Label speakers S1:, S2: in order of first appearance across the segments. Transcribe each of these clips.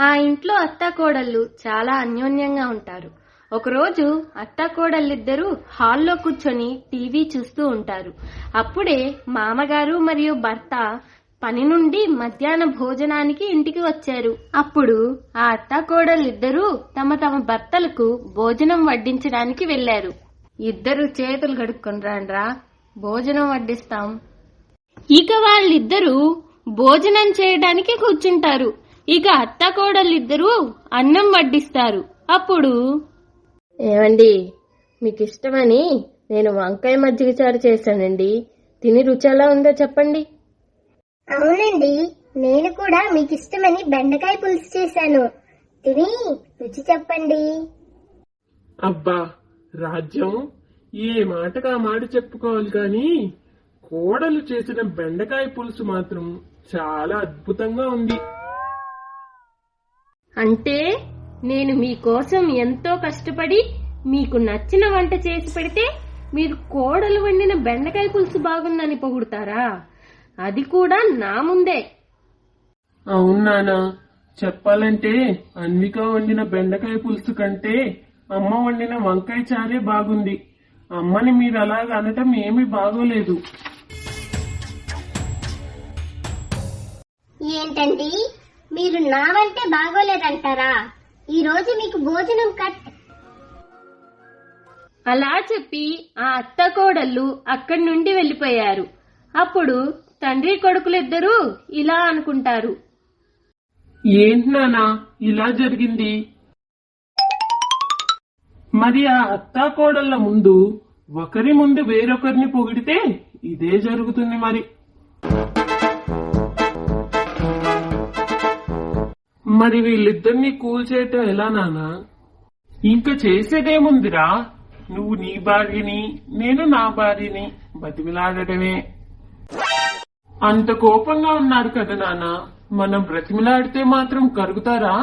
S1: ఆ ఇంట్లో అత్తాకోడళ్ళు చాలా అన్యోన్యంగా ఉంటారు. ఒకరోజు అత్తాకోడళ్ళిద్దరూ హాల్లో కూర్చొని టీవీ చూస్తూ ఉంటారు. అప్పుడే మామగారు మరియు భర్త పని నుండి మధ్యాహ్న భోజనానికి ఇంటికి వచ్చారు. అప్పుడు ఆ అత్తాకోడళ్ళిద్దరూ తమ తమ భర్తలకు భోజనం వడ్డించడానికి వెళ్ళారు ఇద్దరు చేతులు కడుక్కొని రాండ్రా భోజనం వడ్డిస్తాం. ఇక వాళ్ళిద్దరూ భోజనం చేయడానికి కూర్చుంటారు. ఇక అత్తకోడలిద్దరూ అన్నం వడ్డిస్తారు. అప్పుడు ఏమండి మీకు ఇష్టమని నేను వంకాయ మజ్జిగ చారు చేశానండి. తిని రుచి ఎలా ఉందో చెప్పండి.
S2: అవునండి నేను కూడా మీకు ఇష్టమని బెండకాయ పులుసు చేశాను. తిని రుచి చెప్పండి.
S3: అబ్బా రాజ్యం ఏ మాటగా మాట చెప్పుకోవాలి కానీ కోడలు చేసిన బెండకాయ పులుసు మాత్రం చాలా అద్భుతంగా ఉంది.
S1: అంటే నేను మీకోసం ఎంతో కష్టపడి మీకు నచ్చిన వంట చేసి పెడితే మీరు కోడలు వండిన బెండకాయ పులుసు బాగుందని పొగుడుతారా? అది కూడా నా ముందే.
S3: అవునానా చెప్పాలంటే అన్విక వండిన బెండకాయ పులుసు కంటే అమ్మ వండిన వంకాయ చారే బాగుంది. అమ్మని మీరు అలాగ అనటం ఏమీ బాగోలేదు.
S2: ఏంటండి? మీరు నా వంటే బాగోలేదంటారా? ఈ రోజు మీకు భోజనం కట్.
S1: అలా చెప్పి ఆ అత్త కోడళ్ళు అక్కడి నుండి వెళ్ళిపోయారు అప్పుడు తండ్రి కొడుకులిద్దరూ ఇలా అనుకుంటారు.
S3: ఏంటి నానా ఇలా జరిగింది? మరి ఆ అత్తా కోడళ్ళ ముందు ఒకరి ముందు వేరొకరిని పొగిడితే ఇదే జరుగుతుంది మరి. మరి వీళ్ళిద్దరినీ కూల్చేయటం ఎలా నానా ఇంకా చేసేదేముందిరా? నువ్వు నీ భార్యని నేను నా భార్యని బతిమిలాడటమే. అంత కోపంగా ఉన్నారు కదా నాన్న? మనం బ్రతిమిలాడితే మాత్రం కరుగుతారా?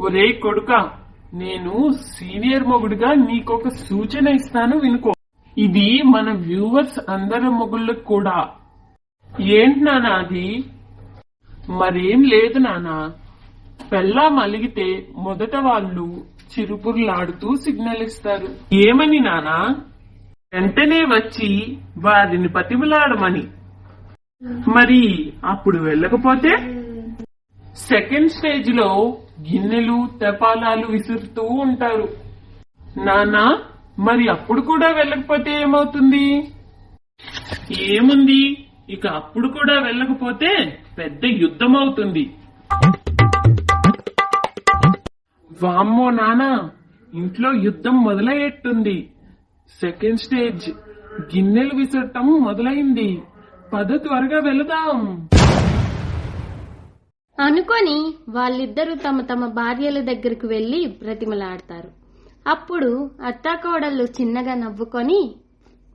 S3: ఒరే కొడుక నేను సీనియర్ మొగుడుగా నీకొక సూచన ఇస్తాను వినుకో. ఇది మన వ్యూవర్స్ అందరి మొగుళ్ళకు కూడా. ఏంటి నానా అది? మరేం లేదు నానా. పెళ్ళాం అలిగితే మొదట వాళ్ళు చిరుపురులాడుతూ సిగ్నల్ ఇస్తారు. ఏమని నానా? వెంటనే వచ్చి వారిని పతిమలాడమని మరి అప్పుడు వెళ్ళకపోతే? సెకండ్ స్టేజ్లో గిన్నెలు తెపాలాలు విసురుతూ ఉంటారు. నానా మరి అప్పుడు కూడా వెళ్ళకపోతే ఏమవుతుంది? ఏముంది? ఇక అప్పుడు కూడా వెళ్ళకపోతే పెద్ద యుద్ధం అవుతుంది వామ్మో నానా ఇంట్లో యుద్ధం మొదలయ్యేట్టుంది. సెకండ్ స్టేజ్ గిన్నెలు విసరటం మొదలైంది. పద త్వరగా వెళదాం.
S1: అనుకొని వాళ్ళిద్దరూ తమ తమ భార్యల దగ్గరకు వెళ్ళి బ్రతిమలాడతారు. అప్పుడు అత్తాకోడళ్ళు చిన్నగా నవ్వుకొని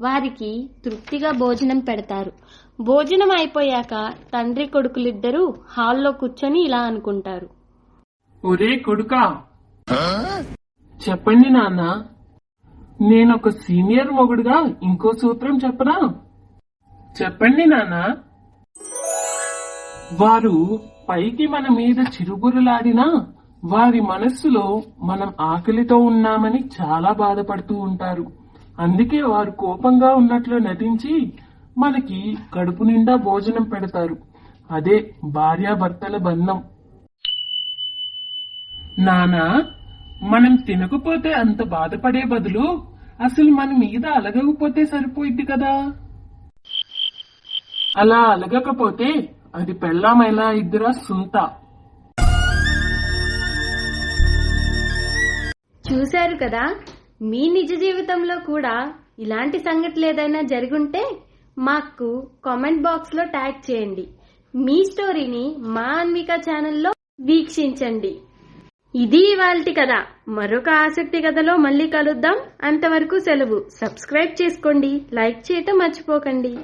S1: వారికి తృప్తిగా భోజనం పెడతారు. భోజనం అయిపోయాక తండ్రి కొడుకులిద్దరూ హాల్లో కూర్చొని ఇలా అనుకుంటారు.
S3: ఒరే కొడుకా. చెప్పండి నాన్న. నేనొక సీనియర్ మొగుడుగా ఇంకో సూత్రం చెప్పనా? చెప్పండి నాన్న. వారు పైకి మన మీద చిరుబురులాడినా వారి మనస్సులో మనం ఆకలితో ఉన్నామని చాలా బాధపడుతూ ఉంటారు. అందుకే వారు కోపంగా ఉన్నట్లు నటించి మనకి కడుపు నిండా భోజనం పెడతారు. అదే భార్యాభర్తల బంధం. నానా మనం తినకపోతే అంత బాధపడే బదులు అసలు మన మీద అలగకపోతే సరిపోయిద్ది కదా? అలా అలగకపోతే అది పెళ్ళామైలా ఇద్దరా సుంత
S1: చూశారు కదా మీ నిజ జీవితంలో కూడా ఇలాంటి సంఘటనలు ఏదైనా జరుగుంటే మాకు కామెంట్ బాక్స్లో ట్యాగ్ చేయండి. మీ స్టోరీని మా అన్విక ఛానల్లో వీక్షించండి. ఇది ఇవాల్టి కథ. మరొక ఆసక్తి కథలో మళ్ళీ కలుద్దాం. అంతవరకు సెలవు. సబ్స్క్రైబ్ చేసుకోండి. లైక్ చేయటం మర్చిపోకండి.